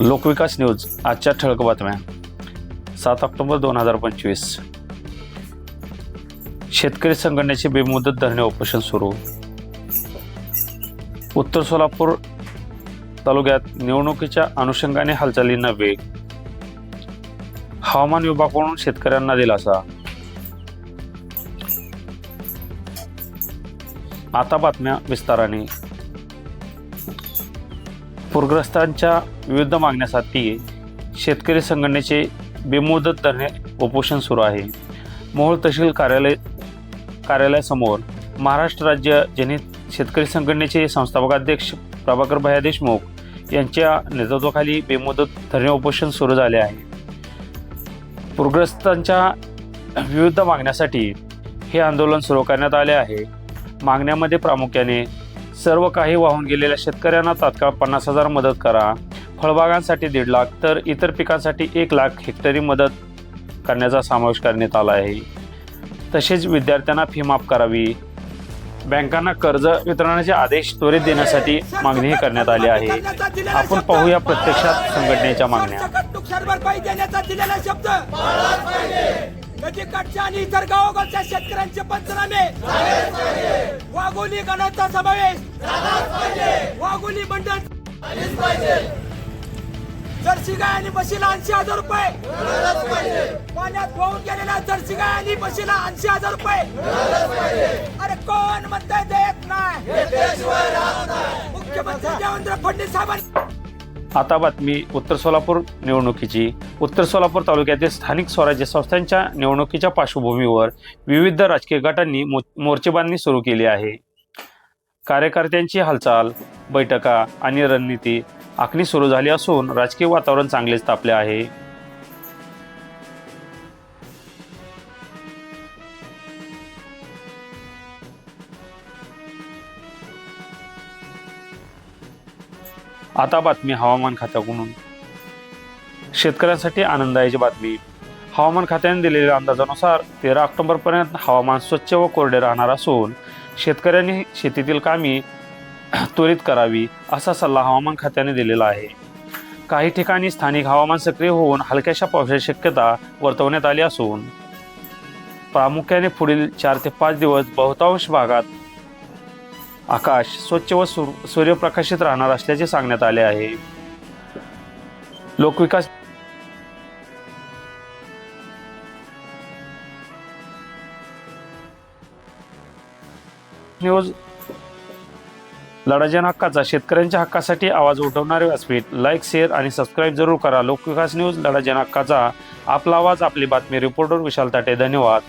लोकविकास news आजच्या ठळक बातम्या. सात ऑक्टोबर दोन हजार पंचवीस. शेतकरी संघटनेचे बेमुदत धरणे उपोषण सुरू. उत्तर सोलापूर तालुक्यात निवडणुकीच्या अनुषंगाने हालचालींना वेग हवामान विभागाकडून शेतकऱ्यांना दिलासा. आता बातम्या विस्ताराने. पूरग्रस्तांच्या विविध मागण्यासाठी शेतकरी संघटनेचे बेमुदत धरणे उपोषण सुरू आहे. मोहोळ तहसील कार्यालय कार्यालयासमोर महाराष्ट्र राज्य जनित शेतकरी संघटनेचे संस्थापक अध्यक्ष प्रभाकर भैया देशमुख यांच्या नेतृत्वाखाली बेमुदत धरणे उपोषण सुरू झाले आहे. पूरग्रस्तांच्या विविध मागण्यासाठी हे आंदोलन सुरू करण्यात आले आहे. मागण्यामध्ये प्रामुख्याने सर्व काही वाहून गेलेल्या शेतकऱ्यांना तात्काळ पन्नास हजार मदत करा. फळबागांसाठी दीड लाख तर इतर पिकांसाठी एक लाख हेक्टरी मदत करण्याचा समावेश करण्यात आला आहे. तसेच विद्यार्थ्यांना फी माफ करावी. बँकांना कर्ज वितरणाचे आदेश त्वरित देण्यासाठी मागणीही करण्यात आली आहे. आपण पाहूया प्रत्यक्षात संघटनेच्या मागण्या. शब्द. आणि इतर गावोगावच्या शेतकऱ्यांचे पंचनामे. वाघोली गणाचा समावेश. वाघोली मंडळ. जर्सी गाय आणि म्हशीला ऐंशी हजार रुपये. पाण्यात वाहून गेलेल्या जर्सी गाय आणि म्हशीला ऐंशी हजार रुपये. अरे कोण म्हणताय देत नाही. मुख्यमंत्री देवेंद्र फडणवीस साहेबांनी आता बातमी उत्तर सोलापूर निवडणुकीची. उत्तर सोलापूर तालुक्यातील स्थानिक स्वराज्य संस्थांच्या निवडणुकीच्या पार्श्वभूमीवर विविध राजकीय गटांनी मो मोर्चेबांधणी सुरू केली आहे. कार्यकर्त्यांची हालचाल बैठका आणि रणनीती आखणी सुरू झाली असून राजकीय वातावरण चांगलेच तापले आहे. आता बातमी हवामान खात्याकडून. शेतकऱ्यांसाठी आनंदाची बातमी. हवामान खात्याने दिलेल्या अंदाजानुसार तेरा ऑक्टोबरपर्यंत हवामान स्वच्छ व कोरडे राहणार असून शेतकऱ्यांनी शेतीतील कामे त्वरित करावी असा सल्ला हवामान खात्याने दिलेला आहे. काही ठिकाणी स्थानिक हवामान सक्रिय होऊन हलक्याशा पावसाची शक्यता वर्तवण्यात आली असून प्रामुख्याने पुढील चार ते पाच दिवस बहुतांश भागात आकाश स्वच्छ व सूर- सूर्यप्रकाशित राहणार असल्याचे सांगण्यात आले आहे. लोकविकास न्यूज. लढाजन हक्काचा शेतकऱ्यांच्या हक्कासाठी आवाज उठवणारे व्यासपीठ. लाईक शेअर आणि सबस्क्राईब जरूर करा. लोकविकास न्यूज लढाजन हक्काचा आपला आवाज आपली बातमी रिपोर्टर विशाल ताटे. धन्यवाद.